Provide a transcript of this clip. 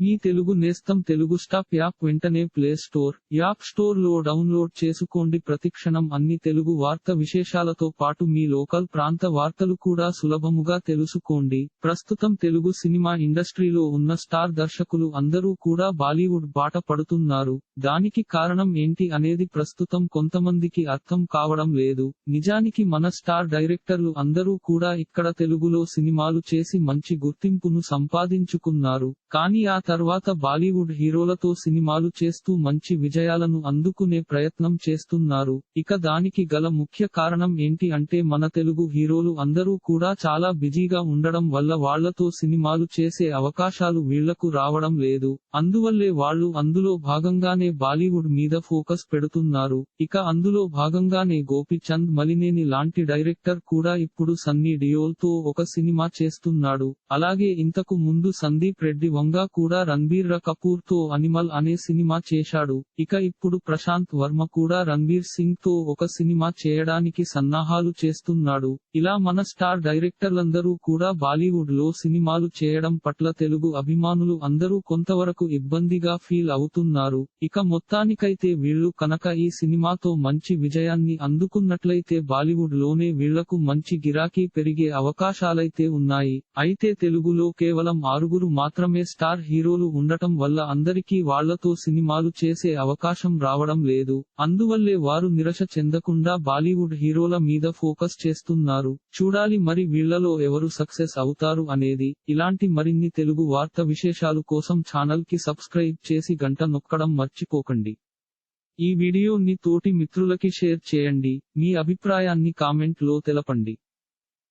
మీ తెలుగు నేస్తం Telugu stop app వెంటనే play store app స్టోర్లో డౌన్లోడ్ చేసుకోండి. ప్రతిక్షణం అన్ని తెలుగు వార్త విశేషాలతో పాటు మీ లోకల్ ప్రాంత వార్తలు కూడా సులభముగా తెలుసుకోండి. ప్రస్తుతం తెలుగు సినిమా ఇండస్ట్రీలో ఉన్న స్టార్ దర్శకులు అందరూ కూడా బాలీవుడ్ బాట పడుతున్నారు. దానికి కారణం ఏంటి అనేది ప్రస్తుతం కొంతమందికి అర్థం కావడం లేదు. నిజానికి మన స్టార్ డైరెక్టర్లు అందరూ కూడా ఇక్కడ తెలుగులో సినిమాలు చేసి మంచి గుర్తింపును సంపాదించుకున్నారు. కానీ ఆ తర్వాత బాలీవుడ్ హీరోలతో సినిమాలు చేస్తూ మంచి విజయాలను అందుకునే ప్రయత్నం చేస్తున్నారు. ఇక దానికి గల ముఖ్య కారణం ఏంటి అంటే మన తెలుగు హీరోలు అందరూ కూడా చాలా బిజీగా ఉండడం వల్ల వాళ్ళతో సినిమాలు చేసే అవకాశాలు వీళ్ళకు రావడం లేదు. అందువల్లే వాళ్ళు అందులో భాగంగానే బాలీవుడ్ మీద ఫోకస్ పెడుతున్నారు. ఇక అందులో భాగంగానే గోపిచంద్ మలినేని లాంటి డైరెక్టర్ కూడా ఇప్పుడు సన్నీ డియోల్తో ఒక సినిమా చేస్తున్నాడు. అలాగే ఇంతకు ముందు సందీప్ రెడ్డి దొంగ కూడా రణబీర్ కపూర్తో అనిమల్ అనే సినిమా చేశాడు. ఇక ఇప్పుడు ప్రశాంత్ వర్మ కూడా రణబీర్ సింగ్తో ఒక సినిమా చేయడానికి సన్నాహాలు చేస్తున్నాడు. ఇలా మన స్టార్ డైరెక్టర్లందరూ కూడా బాలీవుడ్లో సినిమాలు చేయడం పట్ల తెలుగు అభిమానులు అందరూ కొంతవరకు ఇబ్బందిగా ఫీల్ అవుతున్నారు. ఇక మొత్తానికైతే వీళ్ళు కనుక ఈ సినిమాతో మంచి విజయాన్ని అందుకున్నట్లయితే బాలీవుడ్లోనే వీళ్ళకు మంచి గిరాకీ పెరిగే అవకాశాలైతే ఉన్నాయి. అయితే తెలుగులో కేవలం ఆరుగురు మాత్రమే స్టార్ హీరోలు ఉండటం వల్ల అందరికీ వాళ్ళతో సినిమాలు చేసే అవకాశం రావడం లేదు. అందువల్లే వారు నిరశ చెందకుండా బాలీవుడ్ హీరోల మీద ఫోకస్ చేస్తున్నారు. చూడాలి మరి వీళ్ళలో ఎవరు సక్సెస్ అవుతారు అనేది. ఇలాంటి మరిన్ని తెలుగు వార్త విశేషాలు కోసం ఛానల్కి సబ్స్క్రైబ్ చేసి గంట నొక్కడం మర్చిపోకండి. ఈ వీడియోని తోటి మిత్రులకి షేర్ చేయండి. మీ అభిప్రాయాన్ని కామెంట్లో తెలపండి.